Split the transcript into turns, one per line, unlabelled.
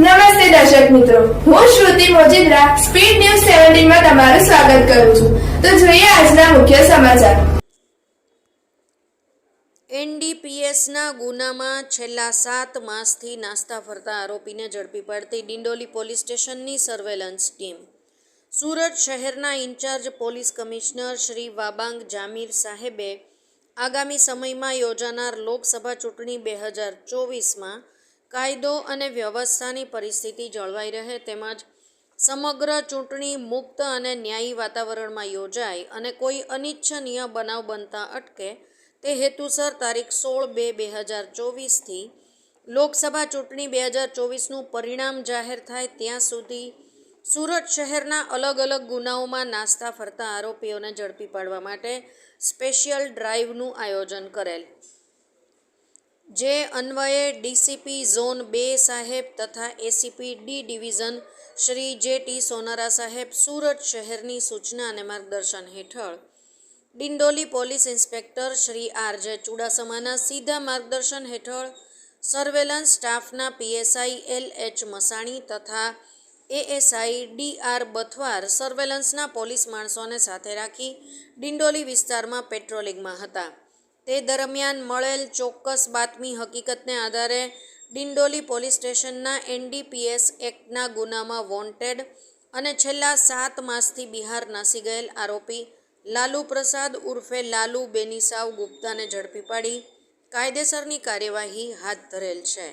નમસ્તે દર્શક મિત્રો. હું શ્રુતિ મોજીદ્રા, સ્પીડ ન્યૂઝ સેવન્ટીનમાં તમારું સ્વાગત કરું છું. તો જોઈએ આજના મુખ્ય સમાચાર.
એનડીપીએસના ગુનામાં છેલ્લા સાત માસથી નાસ્તા ફરતા આરોપીને ઝડપી પાડતી ડિંડોલી પોલીસ સ્ટેશનની સર્વેલન્સ ટીમ. સુરત શહેરના in charge police commissioner Shri Wabang Jamir સાહેબે આગામી સમયમાં યોજાનાર લોકસભા ચૂંટણી બે હજાર ચોવીસમાં કાયદો અને વ્યવસ્થાની પરિસ્થિતિ જળવાઈ રહે તેમજ સમગ્ર ચૂંટણી મુક્ત અને ન્યાયી વાતાવરણમાં યોજાય અને કોઈ અનિચ્છનીય બનાવ બનતા અટકે તે હેતુસર તારીખ સોળ બે બે હજાર ચોવીસથી લોકસભા ચૂંટણી બે હજાર ચોવીસનું પરિણામ જાહેર થાય ત્યાં સુધી સુરત શહેરના અલગ અલગ ગુનાઓમાં નાસ્તા ફરતા આરોપીઓને ઝડપી પાડવા માટે સ્પેશિયલ ડ્રાઈવનું આયોજન કરેલ. જે અન્વયે ડીસીપી ઝોન બે સાહેબ તથા એસીપી ડી ડિવિઝન શ્રી જે ટી સોનારા સાહેબ સુરત શહેરની સૂચના અને માર્ગદર્શન હેઠળ. Dindoli police inspector Shri R J ચુડાસમાના સીધા માર્ગદર્શન હેઠળ સર્વેલન્સ સ્ટાફના પીએસઆઈ એલ એચ મસાણી તથા એએસઆઈ ડી આર બથવાર સર્વેલન્સના પોલીસ માણસોને સાથે રાખી ડિંડોલી વિસ્તારમાં પેટ્રોલિંગમાં હતા. તે દરમિયાન મળેલ ચોક્કસ બાતમી હકીકતને આધારે ડિંડોલી પોલીસ સ્ટેશનના એનડીપીએસ એક્ટના ગુનામાં વોન્ટેડ અને છેલ્લા સાત માસથી બિહાર નાસી ગયેલ આરોપી લાલુ પ્રસાદ ઉર્ફે લાલુ બેનિસાવ ગુપ્તાને ઝડપી પાડી કાયદેસરની કાર્યવાહી હાથ ધરેલ છે.